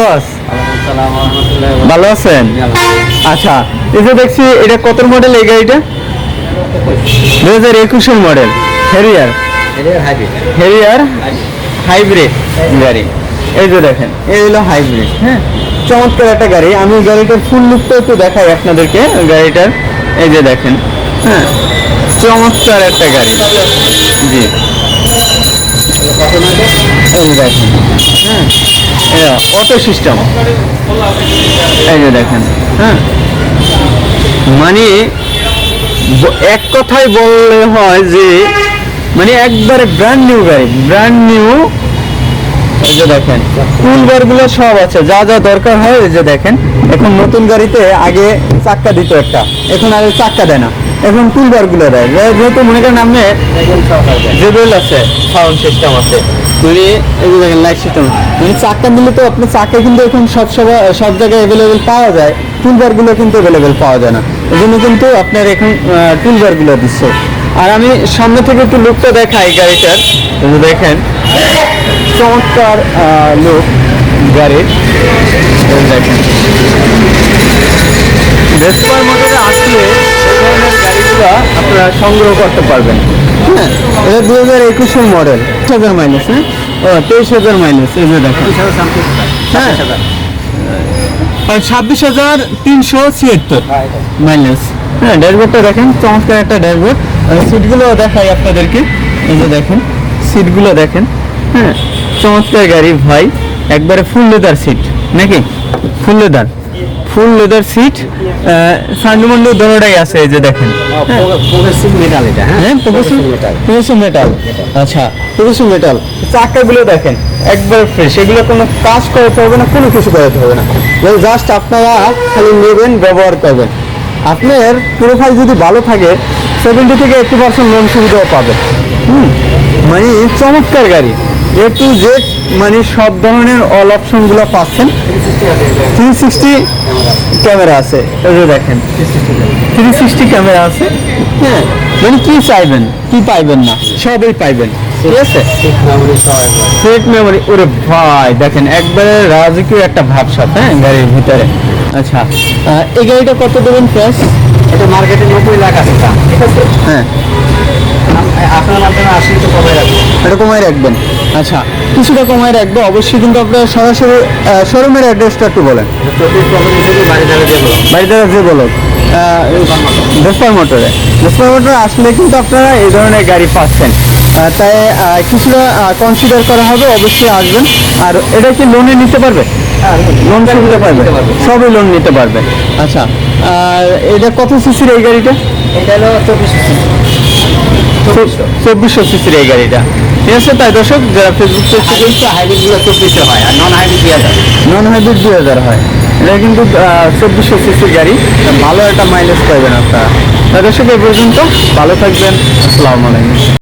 বস। ভালো আছেন? আচ্ছা এই যে দেখছি, এটা কত মডেল এই গাড়িটা? দু হাজার একুশের মডেল হেরিয়ার হেরিয়ার হাইব্রিড গাড়ি। এই যে দেখেন, এই হলো হাইব্রিড হ্যাঁ? চমৎকার একটা গাড়ি। আমি গাড়িটার ফুল লুকটা একটু দেখাই আপনাদেরকে গাড়িটার। এই যে দেখেন হ্যাঁ? চমৎকার একটা গাড়ি। জি। এই দেখেন। হ্যাঁ অটো সিস্টেম এই যে দেখেন। হ্যাঁ মানে এক কথায় বললে হয় যে মানে একবারে ব্র্যান্ড নিউ গাড়ি ব্র্যান্ড নিউ এই যে দেখেন। টুলবারগুলো সব আছে। যা যা দরকার হয় এই যে দেখেন। এখন নতুন গাড়িতে আগে চাক্কা দিত একটা। এখন আর চাক্কা দেয় না। এখন টুলবারগুলো দেয়। যেহেতু মনে করেন আপনি জেবেল আছে। সাউন্ড সিস্টেম আছে। মানে এই দেখেন লাইট সিস্টেম মানে চাক্কা দিলে তো আপনি চাক্কা কিন্তু এখন সব সব জায়গায় অ্যাভেলেবেল পাওয়া যায়। টুলবারগুলো কিন্তু অ্যাভেলেবেল পাওয়া যায় না। এই জন্য কিন্তু আপনার এখন টুলবারগুলো দিচ্ছে। আর আমি সামনে থেকে একটু লুকটা দেখাই গাড়িটার। দেখেন, চমৎকার লুক গাড়ির। দেখেন। ভেসপার মোটরে আসলে গাড়িগুলো আপনারা সংগ্রহ করতে পারবেন। হ্যাঁ এটা দু হাজার একুশের মডেল হাজার মাইলেজ হ্যাঁ? ও তেইশ হাজার মাইলেজ এই যে দেখেন। হ্যাঁ। ছাব্বিশ হাজার তিনশো ছিয়াত্তর মাইলেজ হ্যাঁ ড্যাশবোর্ডটা দেখেন চমৎকার একটা ড্যাশবোর্ড সিটগুলো দেখাই আপনাদেরকে। এই যে দেখেন সিটগুলো দেখেন। হ্যাঁ চমৎকার গাড়ি ভাই। একবারে ফুল লেদার সিট নাকি? Full leather full leather seat সান্ডুমন্ডু দোনোটাই আছে এই যে দেখেন। মেটাল এটা হ্যাঁ? হ্যাঁ প্রফেশন প্রফেশন মেটাল আচ্ছা প্রফেশন মেটাল চাকাগুলো দেখেন একবার ফ্রেশ এগুলো কোনো কাজ করাতে হবে না কোনো কিছু করাতে হবে না। জাস্ট আপনারা খালি নেবেন ব্যবহার করবেন। আপনার প্রোফাইল যদি ভালো থাকে সেভেন্টি থেকে এইটি পার্সেন্ট লোন সুবিধাও পাবেন। হুম মানে চমৎকার গাড়ি। এ টু জেড মানে সব ধরনের অল অপশনগুলো পাচ্ছেন। থ্রি সিক্সটি ক্যামেরা আছে দেখেন। থ্রি সিক্সটি ক্যামেরা আছে। হ্যাঁ মানে কি চাইবেন? কি পাইবেন না? সবই পাইবেন। ঠিক আছে? সেট মেমোরি ওরে ভাই দেখেন একবারে রাজকীয় একটা ভাবসাব হ্যাঁ গাড়ির ভিতরে। আচ্ছা এই গাড়িটা কত দেবেন প্রাইস এটা মার্কেটে নব্বই লাখ আছে ঠিক আছে হ্যাঁ। আপনার মাধ্যমে আশি তো কমে রাখব এটা কমায় রাখবেন। আচ্ছা কিছুটা কমায় রাখব। অবশ্যই কিন্তু আপনার সরাসরি শোরুমের অ্যাড্রেসটা একটু বলেন। চব্বিশ পকেট হিসেবে বাড়ি যাবে যে বলো। বাড়িতে যে বলো ভেসপার মোটরে। ভেসপার মোটরে আসলে কিন্তু আপনারা এই ধরনের গাড়ি পাচ্ছেন। তাই কিছুটা কনসিডার করা হবে অবশ্যই আসবেন। আর এটা কি লোনে নিতে পারবে? লোন সুবিধা পারবে সবই লোন নিতে পারবে। আচ্ছা আর এটা কত সিসির এই গাড়িটা? এটা হলো চব্বিশ চব্বিশশো চব্বিশশো সিসির এই গাড়িটা। ঠিক আছে, তাই দর্শক, যারা ফেসবুক পেজ থেকে হাইব্রিড হাইব্রিডগুলো চব্বিশে হয় আর নন হাইব্রিড দুই হাজার। নন হাইব্রিড দুই হাজার হয়। এটা কিন্তু চব্বিশশো সিসি গাড়ি। ভালো একটা মাইলেজ পাইবেন আপনারা। তাই দর্শক এই পর্যন্ত ভালো থাকবেন। আসসালামু আলাইকুম।